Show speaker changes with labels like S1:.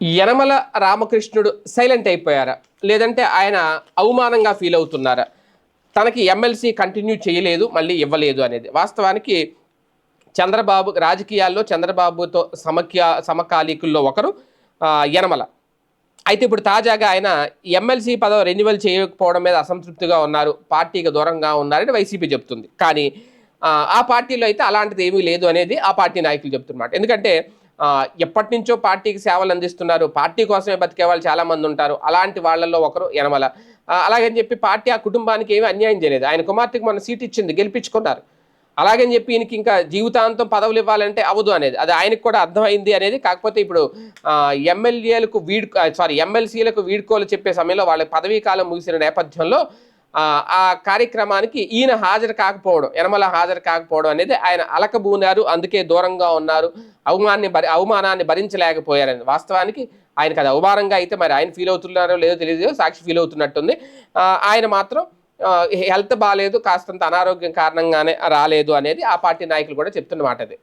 S1: Yanamala Ramakrishnudu silent అయిపోయారా? లేదంటే ఆయన అవమానంగా ఫీల్ అవుతున్నారా? తనకి ఎమ్మెల్సీ కంటిన్యూ చేయలేదు మళ్ళీ ఇవ్వలేదు అనేది. వాస్తవానికి చంద్రబాబు రాజకీయాల్లో చంద్రబాబుతో సమఖ్య సమకాలీకుల్లో ఒకరు యనమల. అయితే ఇప్పుడు తాజాగా ఆయన ఎమ్మెల్సీ పదవి రెన్యువల్ చేయకపోవడం మీద అసంతృప్తిగా ఉన్నారు పార్టీకి దూరంగా ఉన్నారని వైసీపీ చెప్తుంది. కానీ ఆ, పార్టీలో అయితే అలాంటిది ఏమీ లేదు అనేది ఆ పార్టీ నాయకులు చెప్తున్నమాట. ఎందుకంటే ఎప్పటి నుంచో పార్టీకి సేవలు అందిస్తున్నారు. పార్టీ కోసమే బతికే వాళ్ళు చాలామంది ఉంటారు. అలాంటి వాళ్ళల్లో ఒకరు యనమల. అలాగని చెప్పి పార్టీ ఆ కుటుంబానికి ఏమీ అన్యాయం చేయలేదు. ఆయన కుమార్తెకి మన సీట్ ఇచ్చింది గెలిపించుకున్నారు. అలాగని చెప్పి ఈయనకి ఇంకా జీవితాంతం పదవులు ఇవ్వాలంటే అవ్వదు అనేది. అది ఆయనకు కూడా అర్థమైంది అనేది. కాకపోతే ఇప్పుడు ఎమ్మెల్యేలకు వీడ్ సారీ ఎమ్మెల్సీలకు వీడ్కోలు చెప్పే సమయంలో వాళ్ళ పదవీ కాలం ముగిసిన నేపథ్యంలో ఆ, కార్యక్రమానికి ఈయన హాజరు కాకపోవడం యనమల హాజరు కాకపోవడం అనేది ఆయన అలకబూనారు అందుకే దూరంగా ఉన్నారు అవమానాన్ని భరి అవమానాన్ని భరించలేకపోయారని. వాస్తవానికి ఆయనకు అది అవమానంగా అయితే మరి ఆయన ఫీల్ అవుతున్నారో లేదో తెలియదు సాక్షి ఫీల్ అవుతున్నట్టుంది. ఆయన మాత్రం హెల్త్ బాగాలేదు కాస్తంత అనారోగ్యం కారణంగానే రాలేదు అనేది ఆ పార్టీ నాయకులు కూడా చెప్తున్న మాట అది